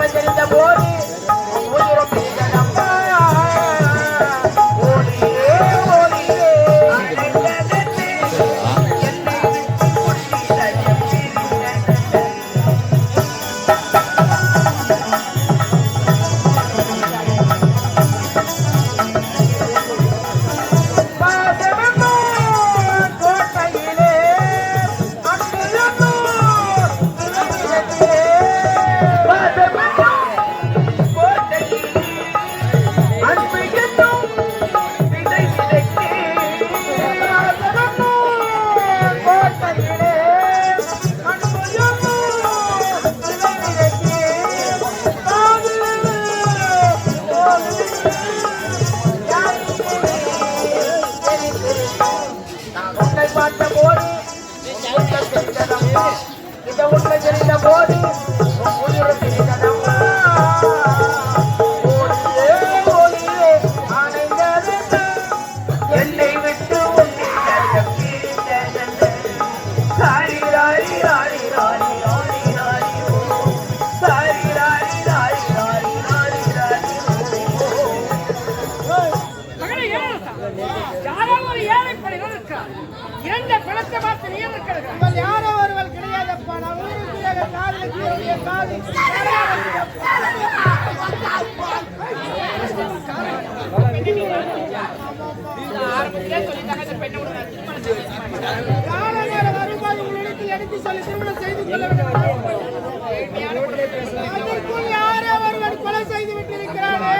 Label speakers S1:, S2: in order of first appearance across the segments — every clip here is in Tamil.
S1: உண்மை தெரிந்த போது உன்னை பார்த்த போது தெரிந்ததம்மா இந்த உண்மை தெரிந்த போது உன் தெரிந்ததம்மா என்னை விட்டு சாரி ராரி ராரி ராரி ராரி ராரி ஓ சாரி ராரி ராரி ராரி ராரி ராரி ஓ
S2: மகனே, ஏழரசா, யாரோ ஒரு ஏழைப்படைகள் இருக்கிறார். இரண்டு பிணத்தை பார்த்து நீ இருக்கிறார்கள்.
S3: இவள் யாரோ ஒருவள் கிடையாதப்பா நான் உயிருக்கு காதலுக்கு என்னுடைய காது உங்களிடத்தில் எடுத்து சொல்லி திருமணம் செய்து கொள்ள வேண்டும் அதற்குள் யாரோ ஒருவன் கொலை செய்து விட்டிருக்கிறானே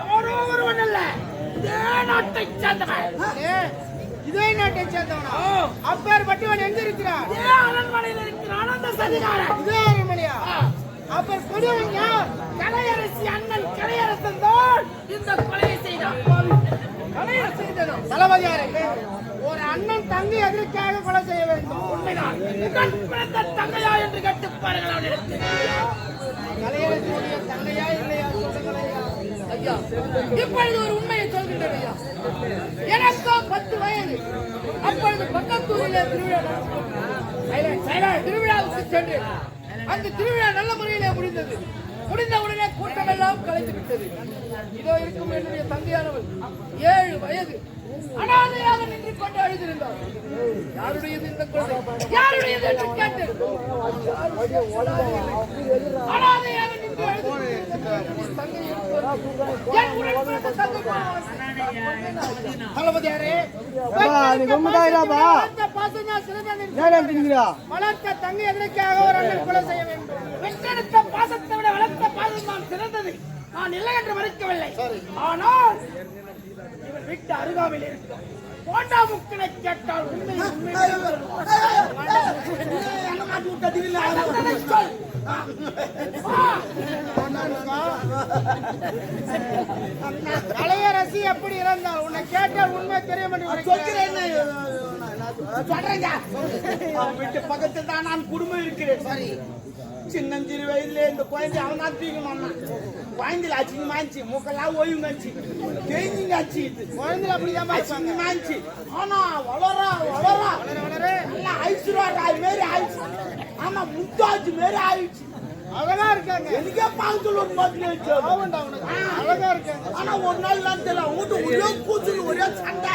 S2: யாரோ ஒருவன் அல்ல, இதே நாட்டைச் சேர்ந்தவன்.
S3: ஏ, இதே அப்பேர் பட்டவன் எங்க இருக்கிறான்
S2: இதே அரண்மனையில் இருக்கிற ஆனந்த சதிகாரன்.
S3: இதே அரண்மனையா? அப்பர் கொடியவன் யார்
S2: கலையரசி அண்ணன் கலையரசன் தான் இந்த கொலையை செய்தான். கலையரசி செய்ததும்
S3: தளபதியாரே ஒரு அண்ணன் தங்கை எதற்காக கொலை செய்ய வேண்டும்?
S2: உண்மைதான். பிறந்த தங்கையா என்று கேட்டுப் பாருங்கள் அவனிடத்தில்.
S3: கலையரசியுடைய தங்கையா இல்லையா? சொல்லுங்களையா
S2: ஐயா, இப்பொழுது ஒரு உண்மையை சொல்கின்றேன் ஐயா. எனக்கோ பத்து வயது. அப்பொழுது பக்கத்தூரிலே திருவிழா திருவிழாவுக்கு சென்று அந்த திருவிழா நல்ல முறையிலே முடிந்தது. முடிந்த உடனே கூட்டம் எல்லாம் கலைந்து விட்டது. இதோ இருக்கும் என்னுடைய தந்தையானவர் ஏழு வயது அனாதையாக நின்று கொண்டு அழுதிருந்தார். யாருடையது இந்த குழந்தை யாருடையது என்று கேட்டேன். அனாதையாக நின்று அழுது தங்கை என் உடன் பிறந்த தங்கை
S3: தளபதியாரே வளர்த்த தங்கை எதற்காக ஒரு அண்ணன் கொலை செய்ய வேண்டும்
S2: பெற்றெடுத்த பாசத்தை விட வளர்த்த பாசம் நான் சிறந்தது நான் இல்லை என்று மறுக்கவில்லை ஆனால் வீட்டு அருகாமையில் இருக்கிறோம் போண்டா முக்கனை கேட்டால் உண்மை உண்மை
S3: கலையரசி எப்படி இறந்தால் உன்னை கேட்டால் உண்மை தெரியும் என்று
S4: சொல்கிறேன் சொல்றேங்க வீட்டு பக்கத்தில் தான் நான் குடும்பம் இருக்கிறேன் சரி சின்னஞ்சிறு வயதுல இந்த குழந்தை அவன் தான் தூக்கணும் குழந்தைல அச்சிங்கமாச்சு மூக்கெல்லாம் ஓய்வுங்காச்சு தேஞ்சிங்காச்சு
S3: குழந்தைல அப்படிதான் இருப்பாங்க
S4: அச்சிங்கமாச்சு ஆனா வளரா வளரா
S3: வளர
S4: நல்லா ஐஸ்வர்யா ராய் மாரி ஆயிடுச்சு ஆமா முத்தாஜ் மாரி ஆயிடுச்சு
S3: அழகா இருக்காங்க
S4: எனக்கே பார்த்து ஒரு
S3: உனக்கு அழகா இருக்காங்க
S4: ஆனா ஒரு நாள் தான் தெரியல உங்கள்கிட்ட ஒரே கூச்சல் ஒரே சண்டை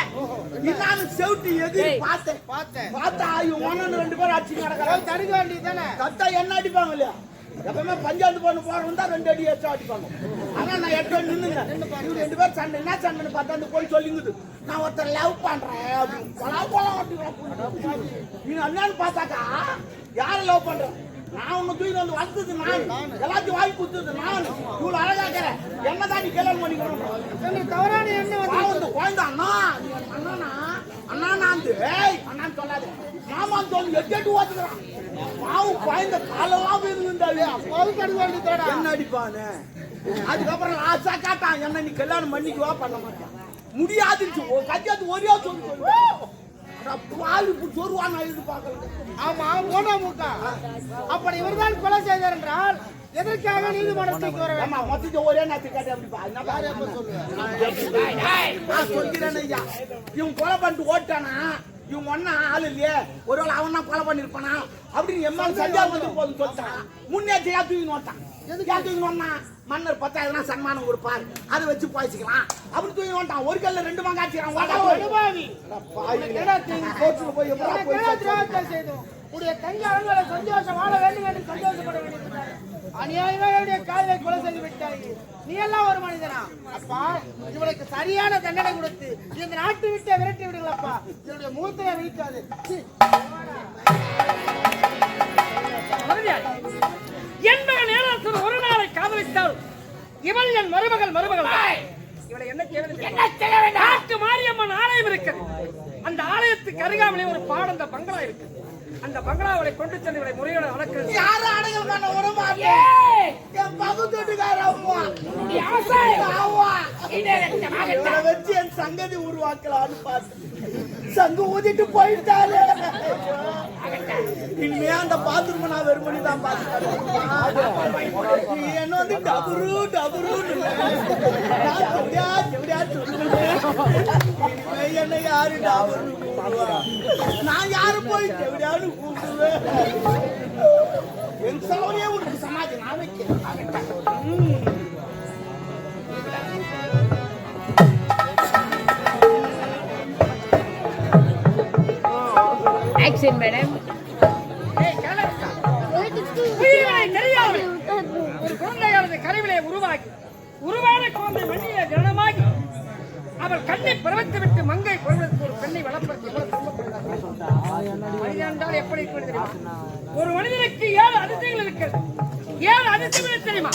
S4: நான் செவிட்டு எதிரி பார்த்தேன்
S3: பார்த்தேன்
S4: பார்த்தா இவன் ஒன்னு ரெண்டு பேரும் அடிச்சு நடக்கிறாங்க
S3: தடுக்க வேண்டியது தானே
S4: கத்தா என்ன அடிப்பாங்க இல்லையா எப்பவுமே பஞ்சாயத்து பண்ண போறவன் தான் ரெண்டு அடி எச்சா அடிப்பாங்க ஆனா நான் எட்டு நின்னுங்க. இவங்க ரெண்டு பேரும் சண்டை. என்ன சண்டைன்னு பார்த்தா அந்த போய் சொல்லிங்குது. நான் ஒருத்தர் லவ் பண்றேன். அப்படின்னு. கொலா கொலா நீ என்னன்னு பார்த்தாக்கா யாரை லவ் பண்ற? நான் உன்னை தூக்கி வந்து வளர்த்தது நான். எல்லாத்தையும் வாங்கி கொடுத்தது நான். இவ்வளவு அழகாக்கிறேன் என்னதான் நீ கல்யாணம் பண்ணிக்கணும்
S3: தவறான எண்ணம் வந்து
S4: குழந்தை அண்ணா. அண்ணா நான் ஏய் அண்ணான்னு சொல்லாத. மாமான்னு சொல்லி எட்டு ஓத்துக்கிறான் பாவம் குழந்தை காலெல்லாம் விழுந்தாலே
S3: அது தடுக்க வேண்டியது
S4: என்ன அடிப்பானு அதுக்கப்புறம் ஆசா காட்டான் என்ன நீ கல்யாணம் பண்ணிக்குவா பண்ண மாட்டான். முடியாதுன்னு கட்டியாத்து ஒரே சொல்லி சொல்லு பால் சொருவான் எதிர்பார்க்கல.
S3: ஆமா போனா மூக்கா. அப்படி இவர்தான் கொலை செய்தார் என்றால் எதற்காக நீதிமன்றத்துக்கு வர வேண்டும்?
S4: மொத்தத்தை ஒரே நேரத்துக்கு காட்டி
S3: எப்ப சொல்லுவேன்
S4: சொல்கிறேன் ஐயா. இவன் கொலை பண்ணிட்டு ஓட்டானா இவன் ஒன்னா ஆள் இல்லையே. ஒருவேளை அவன் கொலை பண்ணிருப்பானா? அப்படின்னு எம்மால் சந்தேகம் வந்து போதும் சொல்லிட்டான். முன்னேற்றியா தூக்கி நோட்டான் எதுக்கு? தூக்கி நோட்டா மன்னர் பத்தாயிரம் சன்மானம் கொடுப்பார். அதை வச்சு பாய்ச்சிக்கலாம். அப்படி தூக்கி நோட்டான் ஒரு கல்ல ரெண்டு மங்காச்சிக்கிறான் போய்.
S3: உடைய தங்கை அவர்களை சந்தோஷம் வாழ வேண்டும் என்று சந்தோஷப்பட வேண்டியிருந்தார் அநியாயமாக அவருடைய காதலை கொலை செய்து விட்டாய். நீ எல்லாம் ஒரு மனிதனா? அப்பா இவளுக்கு சரியான தண்டனை கொடுத்து இந்த நாட்டு விட்டே விரட்டி விடுங்களப்பா. இதனுடைய மூத்தையை வைக்காது சீ.
S2: என் மகன் ஏழரசன் ஒரு நாளை காதலித்தால் இவள் என் மருமகள் மருமகள். இவளை என்ன செய்ய வேண்டும்? நாட்டு மாரியம்மன் ஆலயம் இருக்கிறது அந்த ஆலயத்துக்கு அருகாமலே ஒரு பாடந்த பங்களா இருக்கு அந்த பங்களாவை கொண்டு சென்று இவளை முறையோட வளர்க்கிறது
S4: யாரும் அடங்கல் பண்ண விட மாட்டேன்? என் பகுத்தொட்டுக்கார அம்மா வச்சு என் சங்கதி உருவாக்கலான்னு பார்த்து. சங்கு ஊதிட்டு போயிட்டாரு இனிமே அந்த பாத்ரூம் நான் வெறுமணி தான் பார்த்து என்ன வந்து டபுரு டபுரு என்ன யாரு டபுரு நான் யாரு போய் எப்படியாவது கூப்பிடுவேன்? என் சாவரியே உனக்கு சமாதி நான் வைக்கிறேன்.
S2: கண்ணை பருவத்தை விட்டு மங்கை பருவத்துக்கு ஒரு பெண்ணை வளர்ப்பதற்கு எவ்வளவு மனிதன் என்றால் எப்படி இருப்பது தெரியுமா? ஒரு மனிதனுக்கு ஏழு அதிசயங்கள் இருக்கிறது. ஏழு அதிசயங்கள் தெரியுமா?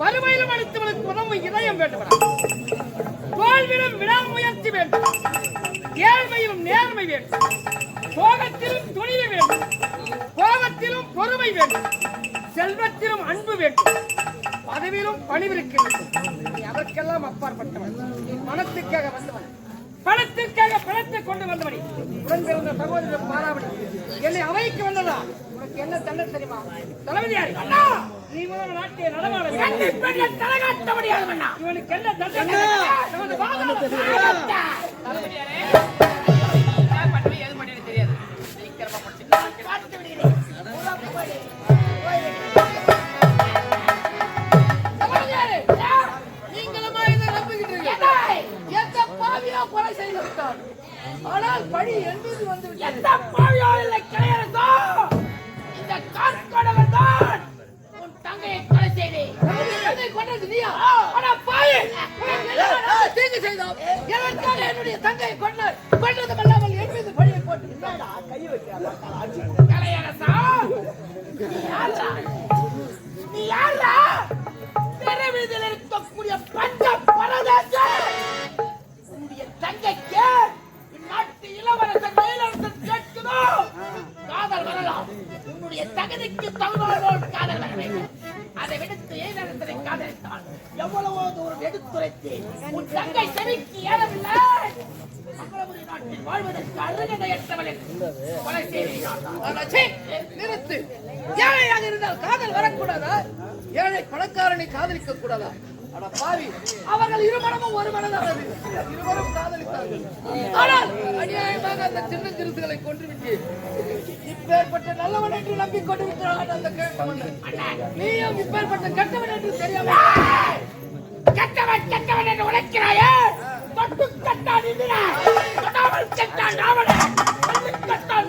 S2: வறுமையிலும் அடுத்தவனுக்கு உதவும் இதயம் வேண்டும் தோல்வியிலும் விடாமுயற்சி வேண்டும் ஏழ்மையிலும் நேர்மை வேண்டும் கோபத்திலும் துணிவு வேண்டும் கோபத்திலும் பொறுமை வேண்டும் செல்வத்திலும் அன்பு வேண்டும் பதவியிலும் பணிவிருக்க வேண்டும் நீ அதற்கெல்லாம் அப்பாற்பட்டவன். நீ பணத்துக்காக வந்தவன். பணத்திற்காக பணத்தை கொண்டு வந்தவனி. உடன் பிறந்த சகோதரர் பாராவணி என்னை அவைக்கு வந்ததா? உனக்கு என்ன தண்டனை தெரியுமா? தளபதியாரி அண்ணா! நீ முதல் நாட்டிய நடமாட தலைகாட்ட முடியாது அண்ணா. இவனுக்கு என்ன தண்டனை? பாவியோ கொலை செய்து விட்டான். ஆனால் பழி என்பது வந்து. எந்த பாவியோ இல்லை கிடையாதோ? இந்த காற்கொடவன் தான் உன் தங்கையை கொலை செய்தேன். உன் தங்கையை கொன்றது நீயா? அட பாவி! தீங்கு செய்தோம்? எதற்காக என்னுடைய தங்கையை கொன்னாய்? கொன்றதும் அல்லாமல் என் மீது பழியை போட்டு கை வைக்கிறார் கலையரசா நீ யாரா நீ யாரா பிறவிதில் இருக்கக்கூடிய நிறுத்து. ஏழையாக இருந்தால் காதல் வரக்கூடாதா? ஏழை பணக்காரனை காதலிக்க கூடாதா அட பாவி அவர்கள் இருமனமும் ஒரு மனதானது இருவரும் காதலித்தார்கள். ஆனால் அநியாயமாக அந்த சின்ன சிறுசுகளை கொன்றுவிட்டு இப்பேற்பட்ட நல்லவன் என்று நம்பிக்கொண்டு விட்டான் அந்த கேட்டவன் நீயும் இப்பேற்பட்ட கெட்டவன் என்று தெரியாம கெட்டவன் கெட்டவன் என்று உழைக்கிறாயே? தொட்டு கட்டான் இந்திரா கெட்டான் ராவணன். கட்டான்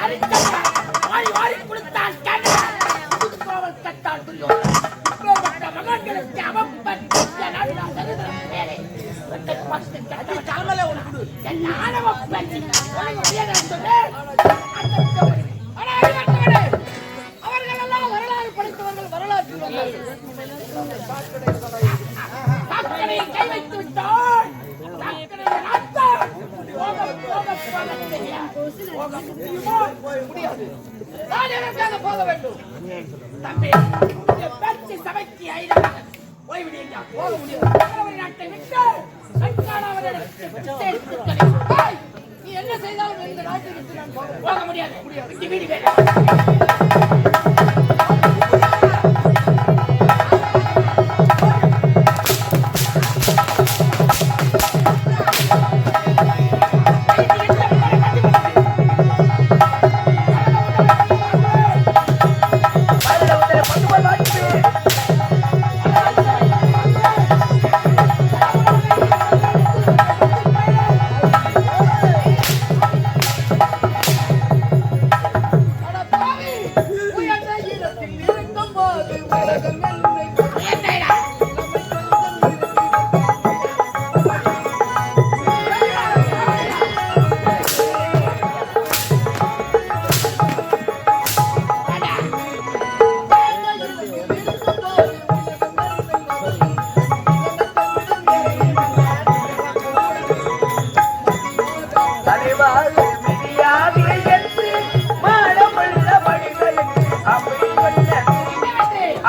S2: போக வேண்டும் தம்பி பேச்சு சபைக்கு போக முடியாது. நாட்டை விட்டு நீ என்ன செய்தாலும் இந்த நாட்டை விட்டு நான் போக முடியாது முடியாது வீடு வேண்டாம்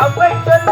S2: அவள் சொல்ல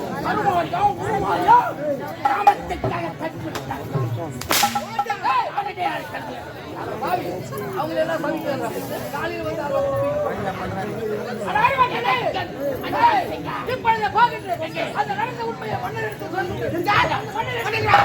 S2: சர்வோயம் பூமோயம் கிராமத்துக்காக அவங்க எல்லாம் காலையில் வந்து இப்பொழுது போகின்றது அந்த நடந்த உண்மையை மன்னர் எடுத்து சொல்லுங்கள்